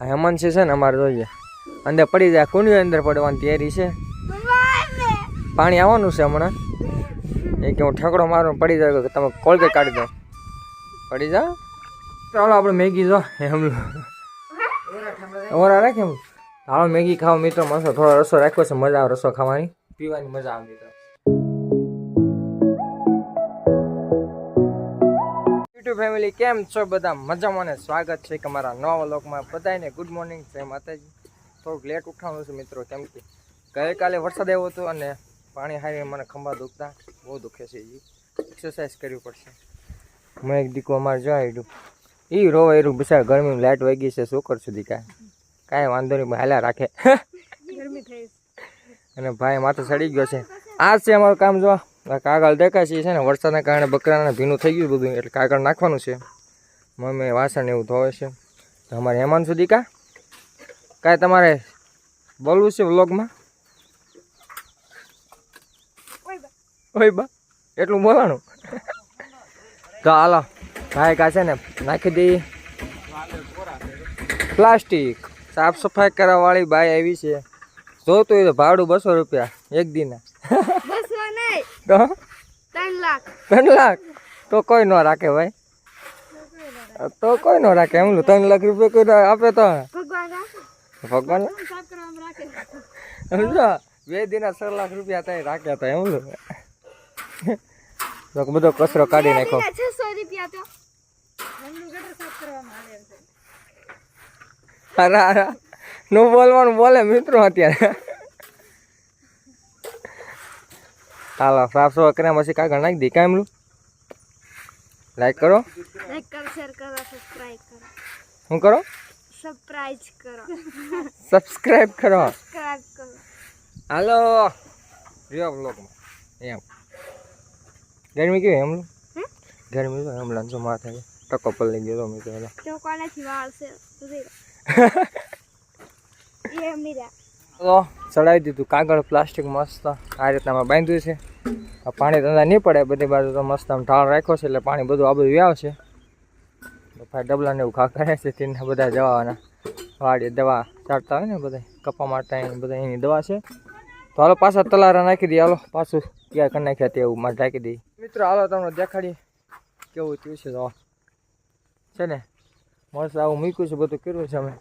આ હેમંત છે ને અમારે જોઈએ અંદર પડી જાય કોની અંદર પડવાની તૈયારી છે? પાણી આવવાનું છે હમણાં? એ કે હું ઠેકડો મારું પડી જાય કે તમે કોલગેટ કાઢી દો. પડી જા. ચાલો આપણે મેગી જો એમ ઓરા રાખે હાલો મેગી ખાવ મિત્રો મસ્ત થોડો રસો રાખ્યો છે મજા આવે રસો ખાવાની. પીવાની મજા આવે મિત્રો. યુટ્યુબ ફેમિલી કેમ છો બધા? મજામાં અને સ્વાગત છે કે મારા નવા વ્લોગમાં. બધાને ગુડ મોર્નિંગ જય માતાજી. થોડુંક લેટ ઉઠાવવાનું છે મિત્રો કેમ કે ગઈકાલે વરસાદ આવ્યો હતો અને પાણી હારી મને ખંભા દુખતા બહુ દુખે છે એ એક્સરસાઇઝ કરવી પડશે. મેં એક દીકરો અમારે જોવા આવ્યું એ રોવા એરું બિચાર ગરમી લાઇટ વહી ગઈ છે શું કરશું દીકા કાંઈ વાંધો નહીં હાલ્યા રાખે. ગરમી થઈ અને ભાઈ માથે સડી ગયો છે. આ છે અમારું કામ જો. આ કાગળ દેખાય છે ને, વરસાદના કારણે બકરાને ભીનું થઈ ગયું બધું, એટલે કાગળ નાખવાનું છે. મમ્મી વાસણ એવું ધોવે છે. અમારે હેમાન સુધી કા? કાંઈ તમારે બોલવું છે વ્લોગમાં? ઓય બા, એટલું બોલાણું તો હાલો, ભાઈ કા છે ને, નાખી દઈ પ્લાસ્ટિક, સાફ સફાઈ કરવા વાળી બાઈ આવી છે. જોતું હોય તો ભાડું બસો રૂપિયા, એક દિના. તો ત્રણ લાખ. ત્રણ લાખ? તો કોઈ ન રાખે ભાઈ. તો કોઈ ન રાખે. એમ ત્રણ લાખ રૂપિયા કોઈ આપે તો. ભગવાન રાખે. ભગવાન? સાફ કરવામાં સમજો બે દિના છ લાખ રૂપિયા ત્યાં રાખ્યા તો એમ તો બધો કચરો કાઢી નાખો છસો રૂપિયા તો ઘરનું ગટર સાફ કરવામાં આવે છે. અરે અરે. નું બોલવાનું બોલે મિત્રો અત્યારે. હાલો સાફ અકરા પછી કાંઈ ગણાય દેખાય એમલું લાઈક કરો. લાઈક કરો શેર કરો સબસ્ક્રાઇબ કરો. શું કરો? સરપ્રાઈઝ કરો. સબસ્ક્રાઇબ કરો. સબસ્ક્રાઇબ કરો. હાલો. રિયો બ્લોગમાં એમ. ગરમી કેવી એમલું હે? ગરમી તો હમણાં જો માથે ટકો લઈ ગયો મેં તો તો કોનેથી વાળ છે ઊભી રહો. એ મીરા ચડાવી દીધું. કાગળ પ્લાસ્ટિક મસ્ત આ રીતના બાંધ્યું છે. પાણી ધંધા નહીં પડે, બધી બાજુ તો મસ્ત આમ ઢાળ રાખ્યો છે એટલે પાણી બધું આ બધું આવશે ભાઈ ડબલાને એવું ખા કરે છે તેને બધા જવાના. વાડી દવા ચાટતા હોય ને બધા, કપા માટે બધા એની દવા છે. તો હાલો પાછા તલારા નાખી દઈએ, હાલો. પાછું ક્યાં કરી નાખ્યા તે એવું મારે ઢાંકી દઈએ. મિત્રો, હાલો તમને દેખાડીએ કેવું થયું છે તો. છે ને? મસ્ત આવું મૂક્યું છે, બધું કર્યું છે અમે.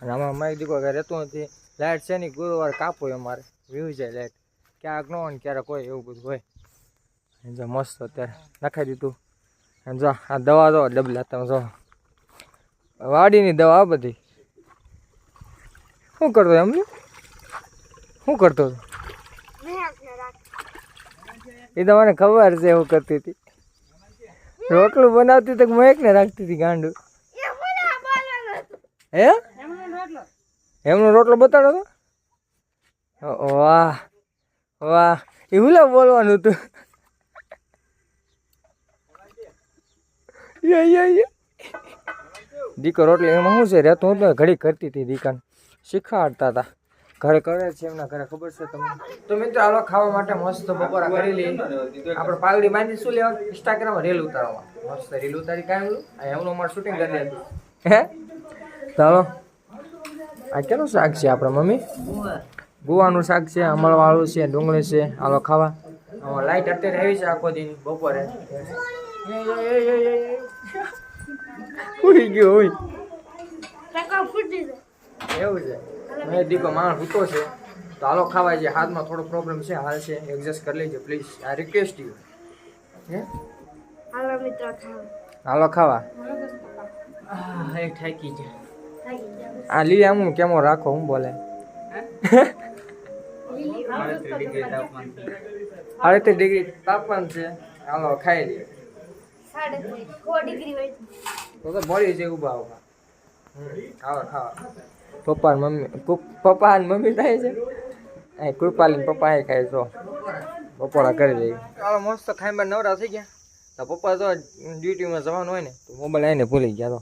અને આમાં મારી દીકરો કાંઈ રહેતો નથી. લાઇટ છે નહીં ગુરુવાર કાપો અમારે વ્યૂ જાય લાઇટ ક્યાંક ન હોય ને ક્યારેક હોય એવું બધું હોય. એમ જો મસ્ત અત્યારે નખાઈ દીધું. અને જો આ દવા જો ડબલા તમે જો. વાડીની દવા આ બધી. શું કરતો એમ શું કરતો હતો? એ તો મને ખબર છે એવું કરતી હતી. રોટલું બનાવતી તો મેં રાખતી હતી ગાંડું? હે? એમનો રોટલો બતાડો તો. વાહ વાહ. એ હુલા બોલવાનું હતું. દીકો રોટલી એમાં શું છે? રહેતું હતું ઘડી કરતી હતી દીકાને. શીખવાડતા હતા. ઘરે કરે છે એમના ઘરે ખબર છે તમને? તો મિત્રો આલો ખાવા માટે મસ્ત બપોરા કરી લઈએ. આપણે પાઘડી બાંધી શું લેવા ઇન્સ્ટાગ્રામ રીલ ઉતારવા મસ્ત રીલ ઉતારી કાંઈ એમનું અમારું શૂટિંગ કરી દે હે? ચાલો આ કેનું શાક છે આપણે મમ્મી? ગુવાનું શાક છે અમલવાળું છે ડુંગળી છે હાલો ખાવા. આમાં લાઈટ અત્યારે આવી છે આખો દિન બપોરે. ઉઈ ગયો હોય એવું છે. મેં દીકો માણસ હૂતો છે. તો હાલો ખાવા છે હાથમાં થોડો પ્રોબ્લેમ છે હાલ છે. એડજસ્ટ કરી લેજો પ્લીઝ આ રિક્વેસ્ટ યુ હે? હાલો મિત્રો ખાવ. હાલો ખાવા. એક થાકી જાવ આ લી આમ કેમો રાખો, હું બોલે? અડત્રીસ ડિગ્રી તાપમાન છે. હાલો, ખાઈ લઈએ તો તો છે ઊભા ઊભા. ખાવા ખાવા. પપ્પા મમ્મી પપ્પા ને મમ્મી થાય છે? અહીં કૃપાલી ને પપ્પા એ ખાય છો બપોરા કરી દઈએ ચાલો, મસ્ત ખાઈ નવરા થઈ ગયા. તો પપ્પા તો ડ્યુટીમાં જવાનું હોય ને, તો મોબાઈલ આવીને ભૂલી ગયા તો.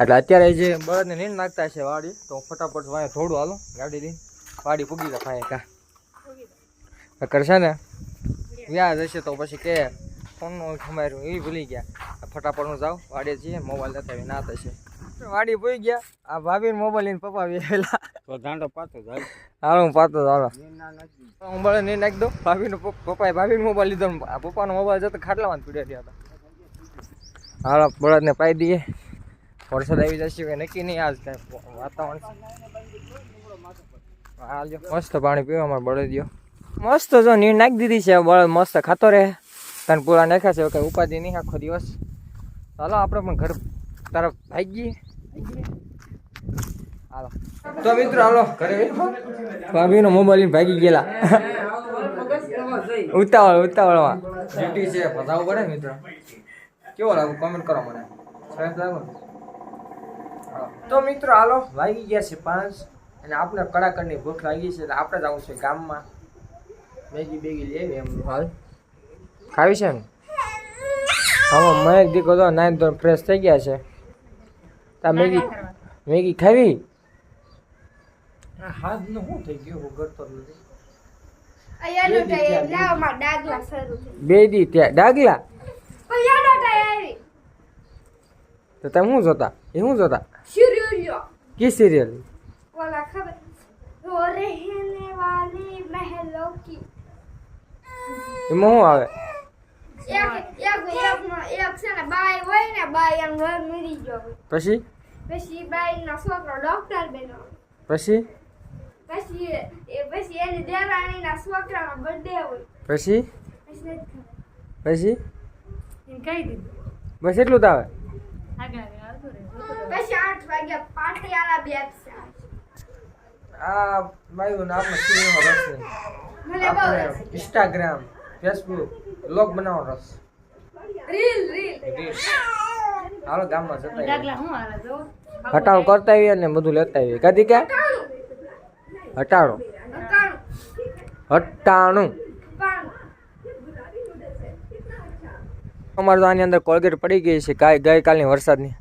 એટલે અત્યારે જે બળદને નીંદ નાખતા છે વાડી તો હું ફટાફટ વાય થોડું હાલો ગાડી લઈને વાડી પૂગી જાય ખાય કા. કરશે ને? વ્યાજ હશે તો પછી કે ફોનનું ખમાર્યું એ ભૂલી ગયા. ફટાફટ હું જાઉં વાડીએ જઈએ મોબાઈલ લેતા ના થશે. વાડી પૂગી ગયા. આ ભાભી મોબાઈલ લઈને પપ્પા વેલા તો ધાંડો પાતો જાય. હાલો હું પાતો હાલો હું બળે નહીં નાખી દઉં. ભાભીનો પપ- પપ્પાએ ભાભીનો મોબાઈલ લીધો પપ્પાનો મોબાઈલ જતો ખાટલામાં પીડ્યા હતા. હાલો બળદને પાઈ દઈએ. વરસાદ આવી જશે કે નક્કી નહીં, આજ કાંઈ વાતાવરણ હાલજો મસ્ત પાણી પીવા અમારે બળદ દ્યો મસ્ત જો, નીર નાખી દીધી છે, બળદ મસ્ત ખાતો રહે. તને પૂરા નાખ્યા છે કંઈ ઉપાધિ નહીં, આખો દિવસ. ચાલો આપણે પણ ઘર તરફ ભાગીએ હાલો. તો મિત્રો, હાલો, ઘરે ભાભીનો મોબાઈલ લઈને ભાગી ગયેલા. ઉતાવળ, ઉતાવળમાં. ડ્યુટી છે બતાવવું પડે મિત્રો? કેવો લાગુ કોમેન્ટ કરો મને. સરસ લાગુ. તો મિત્રો હાલો વાગી ગયા છે પાંચ અને આપણે કડાકડની ભૂખ લાગી છે આપણે જવું છે ગામમાં. મેગી બેગી લેવી એમ. હાલ. ખાવી છે ને? હા મહેક દીકો તો નાઈન તો ફ્રેશ થઈ ગયા છે. તા મેગી મેગી ખાવી? હાથનું શું થઈ ગયું? હું કરતો નથી. બે દી ત્યાં ડાગલા તો તમે શું જોતા? એ શું જોતા? શિરુલ્યો કી સિરિયલ ઓલા ખબર રો રહેને વાલી મહેલો કી એમાં શું આવે એક એક એક નો એક છે ને બાય હોય ને બાય એમ ઘર મરી ગયો હોય. પછી પછી બાઈ નો છોકરો ડોક્ટર બન્યો પછી પછી એ પછી એની દેરાણી ના છોકરાનો બર્થડે હોય પછી પછી કહી દીધું બસ એટલું જ આવે પછી વાગ્યા પાટિયાલા બેઠશે આ ભાઈઓને નામ સિરિયલમાં રસ નહીં. મને બહુ રસ. ઇન્સ્ટાગ્રામ ફેસબુક લોગ બનાવવાનો રસ. Reel reel. હાલો ગામમાં જતા. ડાગલા હું હાલે જો? હટાણું કરતા આવીએ ને બધું લેતા આવીએ. કદી કે? હટાણું. હટાણું. અમારે તો આની અંદર કોલગેટ પડી ગઈ છે. ગાય ગઈકાલની વરસાદની.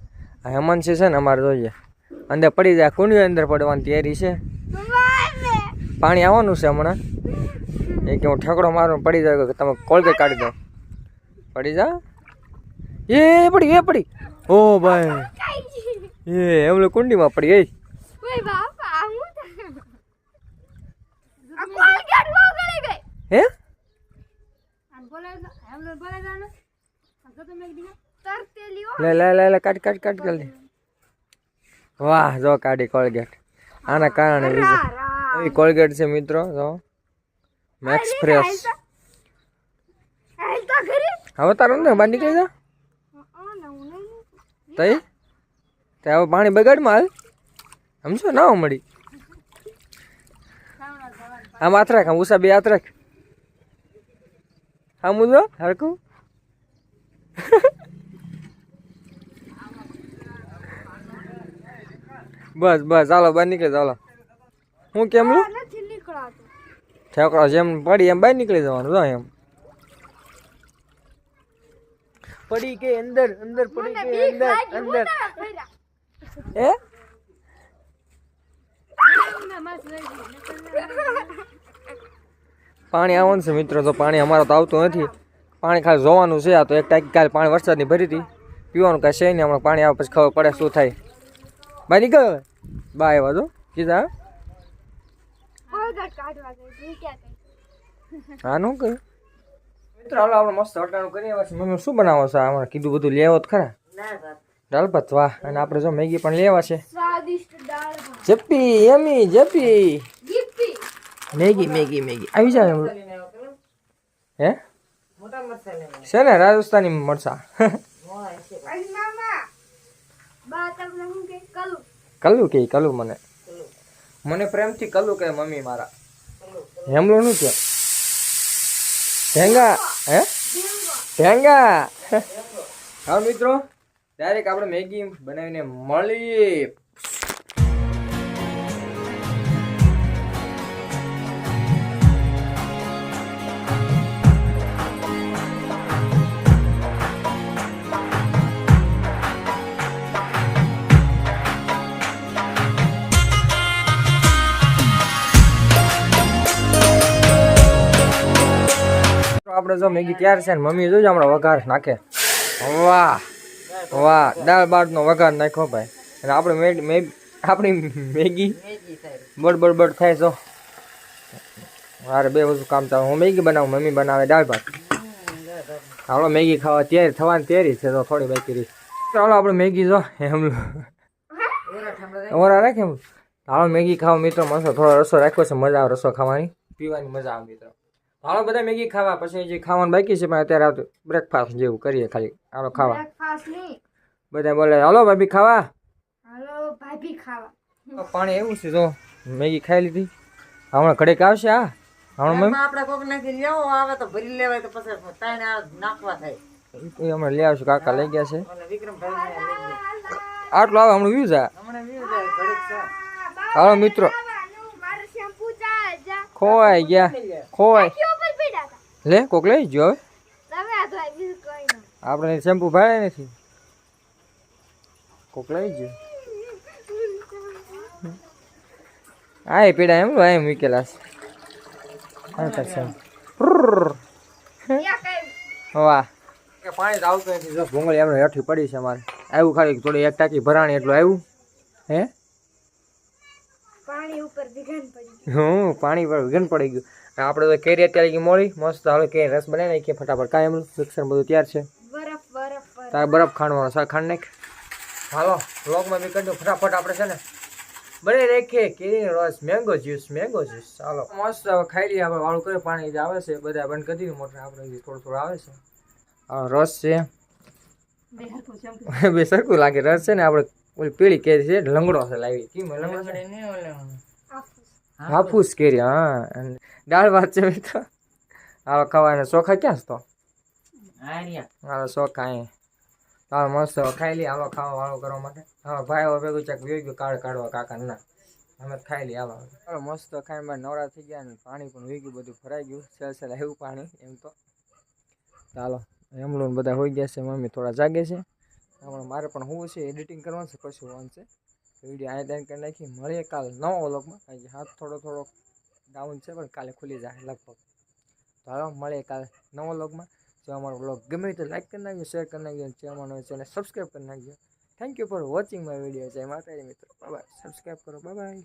આ હેમંત છે ને અમારે જોઈએ અંદર પડી જાય કુંડી અંદર પડવાની તૈયારી છે. પાણી આવવાનું છે હમણાં. એ કે હું ઠેકડો મારું પડી જાય કે તમે કોલગેટ કાઢી દો. પડી જા. એ પડી એ પડી. ઓ ભાઈ. એ એમને કુંડીમાં પડી એ. હું લો લે લે લે કાઢ કાઢ કાઢ કાઢ વાહ જો કાઢી કોલગેટ. આના કારણે એવી કોલગેટ છે મિત્રો જો. મેક્સ ફ્રેશ હવે તારું ને બહાર નીકળી જા. તઈ? તે હવે પાણી બગાડમાં હાલ. સમજો ના મળી આમ હાથ રાખ આમ ઉષા બે હાથ રાખ. હા ઉજો હરકું બસ બસ ચાલો બહાર નીકળી ચાલો. હું કેમ ઠેકડો જેમ પડી એમ બહાર નીકળી જવાનું જો એમ. પડી કે અંદર અંદર પડી કે અંદર અંદર. લાગી પાણી આવવાનું છે મિત્રો તો પાણી અમારે તો આવતું નથી. પાણી ખાલી જોવાનું છે આ તો એક ટાંકી કાલે પાણી વરસાદની ભરી હતી. પીવાનું કાંઈ છે નહીં હમણાં પાણી આવે પછી ખબર પડે શું થાય. નીકળ હવે. બા આવ્યા તો? કીધા? હા નું કહ્યું. મિત્રો હાલો આપણે મસ્ત કરી આવ્યા મમ્મી શું બનાવો છો? અમારે કીધું બધું લેવો તો ખરા. દાળ ભાત વાહ. અને આપણે જો મેગી પણ લેવા છે. સ્વાદિષ્ટ દાળ ભાત. જપ્પી યમી જપ્પી. Maggi Maggi Maggi. આવી જાય એમ. હે? છે ને રાજસ્થાની મરસા કલ્લુ કે કલ્લુ મને? મને પ્રેમથી કલ્લુ કે મમ્મી મારા. હેમલો નું કે? ઢેંગા હે? ઢેંગા. હા મિત્રો ડાયરેક્ટ આપણે મેગી બનાવીને મળીએ આપણે જો મેગી તૈયાર છે ને, મમ્મી જોજો હમણાં વઘાર નાખે. વાહ વાહ, દાળ બાળનો વઘાર નાખ્યો ભાઈ. અને આપણે આપણી મેગી બડબડ બડ થાય તો મારે બે વસ્તુ કામ ચાલે. હું મેગી બનાવું, મમ્મી બનાવે દાળ ભાત. હાલો, મેગી ખાવા તૈયારી, થવાની તૈયારી છે તો થોડી બાકી રહી. ચાલો, આપણે મેગી જો, એમ. ઓરા રાખે હાલો, મેગી ખાવા મિત્રો, મસ્ત થોડો રસો રાખ્યો છે, મજા આવે રસો ખાવાની. પીવાની મજા આવે મિત્રો. હાલો બધા મેગી ખાવા. પછી જે ખાવાનું બાકી છે પણ અત્યારે આવતું બ્રેકફાસ્ટ જેવું કરીએ ખાલી. હાલો ખાવા. બધા બોલે હાલો ભાભી ખાવા? હાલો ભાભી ખાવા. પાણી એવું છે જો. મેગી ખાઈ લીધી. હમણાં ઘડેક આવશે હા. હમણાં આપણે કોક નાખી લેવો આવે તો ભરી લેવાય તો પછી તાણે નાખવા થાય. હમણાં લઈ આવશું કાકા લઈ ગયા છે. ઓલા વિક્રમભાઈ ને લઈ ગયા. આટલું આવે હમણાં વ્યૂઝ આ હમણાં વ્યૂ જાય હાલો મિત્રો. ખોવાઈ ગયા હતા લે કોક લઈ જો હવે. તમે આ તો આ બીજું કોઈ ના. આપણે શેમ્પુ ભાડે નથી. કોક લઈ જો. હા એ પીડા એમ એમ મૂકેલા છે. વાહ. પાણી તો આવતું નથી જો ભૂંગળી એમને હેઠી પડી છે અમારે. આવ્યું ખાલી થોડી એક ટાંકી ભરાણી એટલું આવ્યું. હે? પાણી ઉપર વિઘન પડી હું પાણી પર વિઘન પડી ગયું. આપણે તો કેરી અત્યારે મોડી મસ્ત હાલો કે રસ બનાવી નાખીએ ફટાફટ કાંઈ એમનું મિક્સર બધું તૈયાર છે. બરફ બરફ બરફ. તારે બરફ ખાંડવાનો સર ખાંડ નાખ. હાલો બ્લોગમાં બી કરજો ફટાફટ આપણે છે ને બને રાખીએ કેરીનો રસ મેંગો જ્યુસ મેંગો જ્યુસ ચાલો. મસ્ત હવે ખાઈ લઈએ આપણે વાળું કર્યું પાણી જે આવે છે બધા બંધ કરી દીધું મોટર આપણે થોડું થોડું આવે છે. આ રસ છે. બે સરખું લાગે રસ છે ને આપણે ઓલી પીળી કેરી છે લંગડો છે લાવી. કેમ લંગડો છે? હાફૂસ કેરી હા અને દાળ ભાત છે મિત્રો હાલો ખવાય ચોખા ક્યાં તો? હાલો ચોખા અહીં. હાલો મસ્ત ખાઈ લઈએ. હાલો ખાવા વાળો કરવા માટે. હા ભાઈ હવે ભેગું ચાક જોઈ ગયું કાળ કાઢવા કાકા ના અમે ખાઈ લઈએ. આવા હાલો મસ્ત ખાઈને મારે નવરા થઈ ગયા ને પાણી પણ વી ગયું બધું ભરાઈ ગયું. સેલ સેલ આવ્યું પાણી એમ તો. ચાલો એમલું બધા હોઈ ગયા છે મમ્મી થોડા જાગે છે. હમણાં મારે પણ હું છે એડિટિંગ કરવાનું છે પછી હોવાનું છે. વીડિયો આ ત્યાં કરી નાખી. મળીએ કાલ નવો વ્લોગમાં કારણ કે હાથ થોડો થોડો ડાઉન છે, પણ કાલે ખુલી જાય લગભગ. તો હવે મળીએ કાલે નવો વ્લોગમાં. જો અમારો વ્લોગ ગમે તો લાઈક કરી નાખજો શેર કરી નાખજો અમારો ચેનલ સબસ્ક્રાઈબ કરી નાખજો. Thank you for watching my video જય માતાજી મિત્રો. બાય સબસ્ક્રાઈબ કરો. બાય